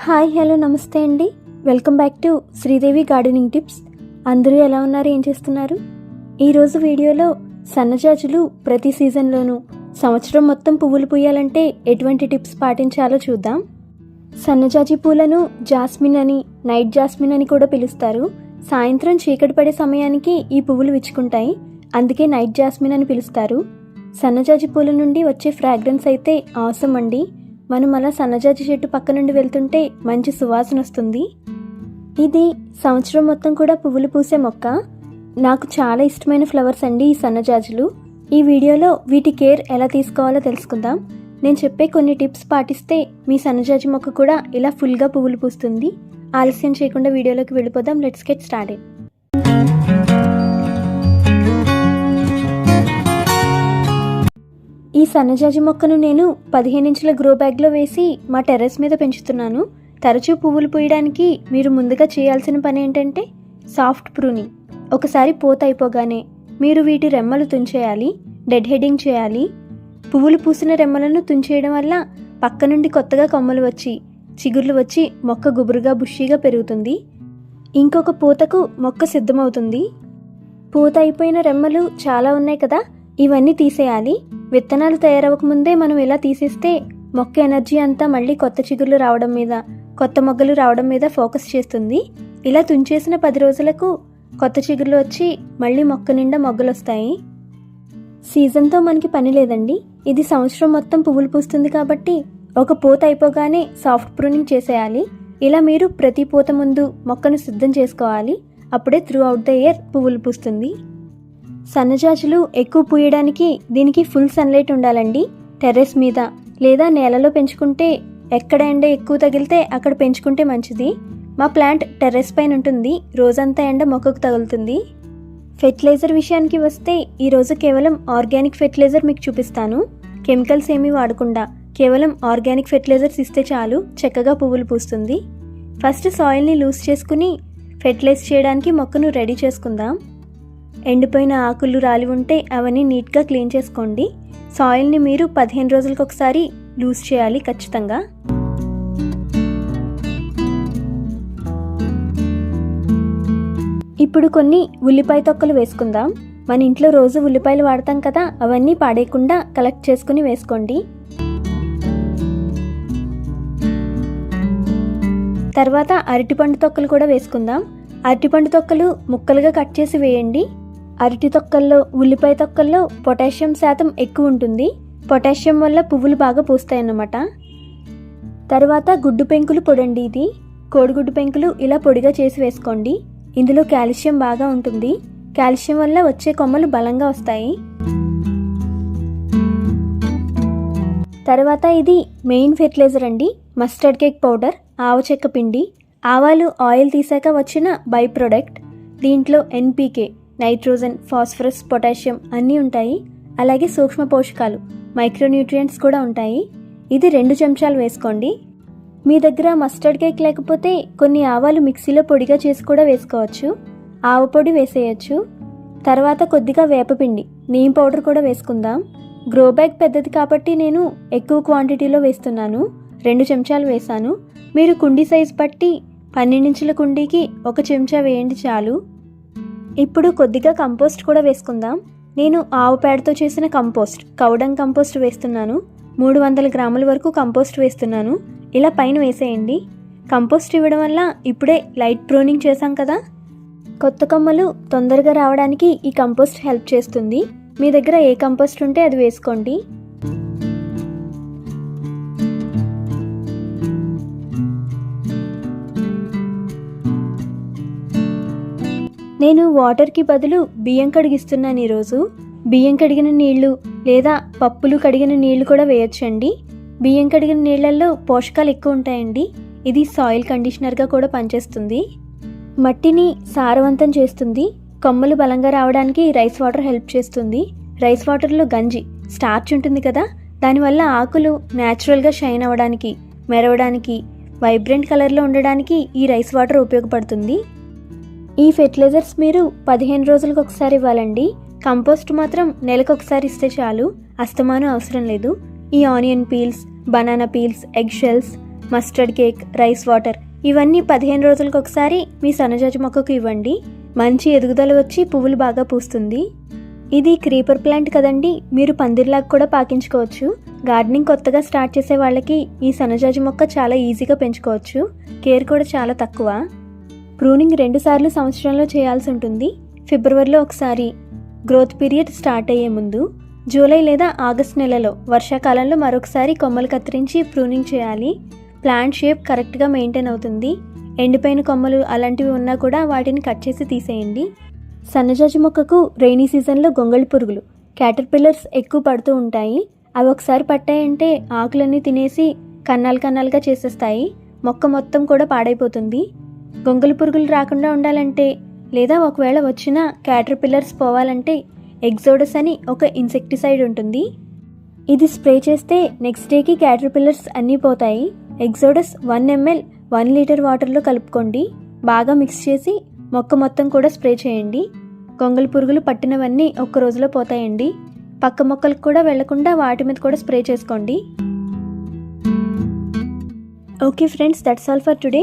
Hi hello నమస్తే అండి. Welcome back to Sridevi gardening tips. అందరూ ఎలా ఉన్నారు? ఏం చేస్తున్నారు? ఈరోజు వీడియోలో సన్నజాజులు ప్రతి సీజన్లోనూ సంవత్సరం మొత్తం పువ్వులు పూయాలంటే ఎటువంటి టిప్స్ పాటించాలో చూద్దాం. సన్నజాజి పూలను జాస్మిన్ అని నైట్ జాస్మిన్ అని కూడా పిలుస్తారు. సాయంత్రం చీకటి పడే సమయానికి ఈ పువ్వులు విచ్చుకుంటాయి. అందుకే నైట్ జాస్మిన్ అని పిలుస్తారు. సన్నజాజి పూల నుండి వచ్చే ఫ్రాగ్రెన్స్ అయితే అవసరం అండి. మనం అలా సన్నజాజి చెట్టు పక్క నుండి వెళ్తుంటే మంచి సువాసన వస్తుంది. ఇది సంవత్సరం మొత్తం కూడా పువ్వులు పూసే మొక్క. నాకు చాలా ఇష్టమైన ఫ్లవర్స్ అండి ఈ సన్నజాజులు. ఈ వీడియోలో వీటి కేర్ ఎలా తీసుకోవాలో తెలుసుకుందాం. నేను చెప్పే కొన్ని టిప్స్ పాటిస్తే మీ సన్నజాజి మొక్క కూడా ఇలా ఫుల్గా పువ్వులు పూస్తుంది. ఆలస్యం చేయకుండా వీడియోలోకి వెళ్ళిపోదాం. లెట్స్ గెట్ స్టార్టెడ్ ఈ సన్నజాజి మొక్కను నేను పదిహేను ఇంచుల గ్రో బ్యాగ్లో వేసి మా టెర్రస్ మీద పెంచుతున్నాను. తరచూ పువ్వులు పూయడానికి మీరు ముందుగా చేయాల్సిన పని ఏంటంటే సాఫ్ట్ ప్రూనింగ్. ఒకసారి పోత అయిపోగానే మీరు వీటి రెమ్మలు తుంచేయాలి డెడ్ హెడింగ్ చేయాలి. పువ్వులు పూసిన రెమ్మలను తుంచేయడం వల్ల పక్క నుండి కొత్తగా కొమ్మలు వచ్చి చిగుర్లు వచ్చి మొక్క గుబురుగా బుషీగా పెరుగుతుంది. ఇంకొక పూతకు మొక్క సిద్ధమవుతుంది. పూత అయిపోయిన రెమ్మలు చాలా ఉన్నాయి కదా ఇవన్నీ తీసేయాలి. విత్తనాలు తయారవ్వకముందే మనం ఇలా తీసేస్తే మొక్క ఎనర్జీ అంతా మళ్ళీ కొత్త చిగుర్లు రావడం మీద కొత్త మొగ్గలు రావడం మీద ఫోకస్ చేస్తుంది. ఇలా తుంచేసిన పది రోజులకు కొత్త చిగుర్లు వచ్చి మళ్ళీ మొక్క నిండా మొగ్గలు వస్తాయి సీజన్తో మనకి పని లేదండి. ఇది సంవత్సరం మొత్తం పువ్వులు పూస్తుంది కాబట్టి ఒక పూత అయిపోగానే సాఫ్ట్ ప్రూనింగ్ చేసేయాలి. ఇలా మీరు ప్రతి పూత ముందు మొక్కను సిద్ధం చేసుకోవాలి. అప్పుడే త్రూ అవుట్ ద ఇయర్ పువ్వులు పూస్తుంది. సన్నజాజులు ఎక్కువ పూయడానికి దీనికి ఫుల్ సన్లైట్ ఉండాలండి. టెర్రస్ మీద లేదా నేలలో పెంచుకుంటే ఎక్కడ ఎండ ఎక్కువ తగిలితే అక్కడ పెంచుకుంటే మంచిది. మా ప్లాంట్ టెర్రస్ పైన ఉంటుంది. రోజంతా ఎండ మొక్కకు తగులుతుంది. ఫెర్టిలైజర్ విషయానికి వస్తే ఈరోజు కేవలం ఆర్గానిక్ ఫెర్టిలైజర్ మీకు చూపిస్తాను. కెమికల్స్ ఏమీ వాడకుండా కేవలం ఆర్గానిక్ ఫెర్టిలైజర్స్ ఇస్తే చాలు చక్కగా పువ్వులు పూస్తుంది. ఫస్ట్ సాయిల్ని లూజ్ చేసుకుని ఫెర్టిలైజ్ చేయడానికి మొక్కను రెడీ చేసుకుందాం. ఎండిపోయిన ఆకులు రాలి ఉంటే అవన్నీ నీట్గా క్లీన్ చేసుకోండి. సాయిల్ని మీరు పదిహేను రోజులకు ఒకసారి లూజ్ చేయాలి ఖచ్చితంగా. ఇప్పుడు కొన్ని ఉల్లిపాయ తొక్కలు వేసుకుందాం. మన ఇంట్లో రోజు ఉల్లిపాయలు వాడతాం కదా అవన్నీ పాడేయకుండా కలెక్ట్ చేసుకుని వేసుకోండి. తర్వాత అరటిపండు తొక్కలు కూడా వేసుకుందాం. అరటిపండు తొక్కలు ముక్కలుగా కట్ చేసి వేయండి. అరటి తొక్కల్లో ఉల్లిపాయ తొక్కల్లో పొటాషియం శాతం ఎక్కువ ఉంటుంది. పొటాషియం వల్ల పువ్వులు బాగా పూస్తాయన్నమాట. తర్వాత గుడ్డు పెంకులు పొడండి ఇది. కోడిగుడ్డు పెంకులు ఇలా పొడిగా చేసి వేసుకోండి. ఇందులో కాల్షియం బాగా ఉంటుంది. కాల్షియం వల్ల వచ్చే కొమ్మలు బలంగా వస్తాయి. తర్వాత ఇది మెయిన్ ఫెర్టిలైజర్ అండి. మస్టర్డ్ కేక్ పౌడర్ ఆవ చెక్క పిండి. ఆవాలు ఆయిల్ తీసాక వచ్చిన బై ప్రొడక్ట్. దీంట్లో ఎన్పీకే నైట్రోజన్ ఫాస్ఫరస్ పొటాషియం అన్నీ ఉంటాయి. అలాగే సూక్ష్మ పోషకాలు మైక్రోన్యూట్రియంట్స్ కూడా ఉంటాయి. ఇది రెండు చెంచాలు వేసుకోండి. మీ దగ్గర మస్టర్డ్ కేక్ లేకపోతే కొన్ని ఆవాలు మిక్సీలో పొడిగా చేసి కూడా వేసుకోవచ్చు. ఆవ పొడి వేసేయచ్చు. తర్వాత కొద్దిగా వేపపిండి నీమ్ పౌడర్ కూడా వేసుకుందాం. గ్రో బ్యాగ్ పెద్దది కాబట్టి నేను ఎక్కువ క్వాంటిటీలో వేస్తున్నాను. రెండు చెంచాలు వేసాను మీరు కుండీ సైజ్ బట్టి పన్నెండించుల కుండీకి ఒక చెంచా వేయండి చాలు. ఇప్పుడు కొద్దిగా కంపోస్ట్ కూడా వేసుకుందాం. నేను ఆవు పేడతో చేసిన కంపోస్ట్ కౌడంగ్ కంపోస్ట్ వేస్తున్నాను. మూడు వందల గ్రాముల వరకు కంపోస్ట్ వేస్తున్నాను. ఇలా పైన వేసేయండి. కంపోస్ట్ ఇవ్వడం వల్ల ఇప్పుడే లైట్ ప్రూనింగ్ చేశాం కదా? కొత్త కొమ్మలు తొందరగా రావడానికి ఈ కంపోస్ట్ హెల్ప్ చేస్తుంది. మీ దగ్గర ఏ కంపోస్ట్ ఉంటే అది వేసుకోండి. నేను వాటర్కి బదులు బియ్యం కడిగిస్తున్నాను ఈరోజు. బియ్యం కడిగిన నీళ్ళు లేదా పప్పులు కడిగిన నీళ్ళు కూడా వేయొచ్చండి. బియ్యం కడిగిన నీళ్ళల్లో పోషకాలు ఎక్కువ ఉంటాయండి. ఇది సాయిల్ కండిషనర్గా కూడా పనిచేస్తుంది. మట్టిని సారవంతం చేస్తుంది. కొమ్మలు బలంగా రావడానికి రైస్ వాటర్ హెల్ప్ చేస్తుంది. రైస్ వాటర్లో గంజి స్టార్చ్ ఉంటుంది కదా. దానివల్ల ఆకులు న్యాచురల్గా షైన్ అవ్వడానికి మెరవడానికి వైబ్రెంట్ కలర్లో ఉండడానికి ఈ రైస్ వాటర్ ఉపయోగపడుతుంది. ఈ ఫెర్టిలైజర్స్ మీరు పదిహేను రోజులకు ఒకసారి ఇవ్వాలండి. కంపోస్ట్ మాత్రం నెలకు ఒకసారి ఇస్తే చాలు. అస్తమానం అవసరం లేదు. ఈ onion peels banana peels egg shells mustard cake rice water ఇవన్నీ పదిహేను రోజులకు ఒకసారి మీ సన్నజాజి మొక్కకు ఇవ్వండి. మంచి ఎదుగుదల వచ్చి పువ్వులు బాగా పూస్తుంది. ఇది క్రీపర్ ప్లాంట్ కదండి. మీరు పందిర్లాగా కూడా పాకించుకోవచ్చు. గార్డెనింగ్ కొత్తగా స్టార్ట్ చేసే వాళ్ళకి ఈ సన్నజాజి మొక్క చాలా ఈజీగా పెంచుకోవచ్చు. కేర్ కూడా చాలా తక్కువ. ప్రూనింగ్ రెండుసార్లు సంవత్సరంలో చేయాల్సి ఉంటుంది. ఫిబ్రవరిలో ఒకసారి. గ్రోత్ పీరియడ్ స్టార్ట్ అయ్యే ముందు జూలై లేదా ఆగస్ట్ నెలలో వర్షాకాలంలో మరొకసారి కొమ్మలు కత్తిరించి ప్రూనింగ్ చేయాలి. ప్లాంట్ షేప్ కరెక్ట్గా మెయింటైన్ అవుతుంది. ఎండిపోయిన కొమ్మలు అలాంటివి ఉన్నా కూడా వాటిని కట్ చేసి తీసేయండి. సన్నజాజి మొక్కకు రైనీ సీజన్లో గొంగళి పురుగులు క్యాటర్ పిల్లర్స్ ఎక్కువ పడుతూ ఉంటాయి. అవి ఒకసారి పట్టాయంటే ఆకులన్నీ తినేసి కన్నాలు కన్నాలుగా చేసేస్తాయి. మొక్క మొత్తం కూడా పాడైపోతుంది. గొంగలి పురుగులు రాకుండా ఉండాలంటే లేదా ఒకవేళ వచ్చిన క్యాటర్ పిల్లర్స్ పోవాలంటే ఎగ్జోడస్ అని ఒక ఇన్సెక్టిసైడ్ ఉంటుంది. ఇది స్ప్రే చేస్తే నెక్స్ట్ డేకి క్యాటర్ పిల్లర్స్ అన్నీ పోతాయి. Exodus one ML one litre వాటర్లో కలుపుకోండి. బాగా మిక్స్ చేసి మొక్క మొత్తం కూడా స్ప్రే చేయండి. గొంగలి పురుగులు పట్టినవన్నీ ఒక్క రోజులో పోతాయండి. పక్క మొక్కలకు కూడా వెళ్ళకుండా వాటి మీద కూడా స్ప్రే చేసుకోండి. Okay friends that's all for today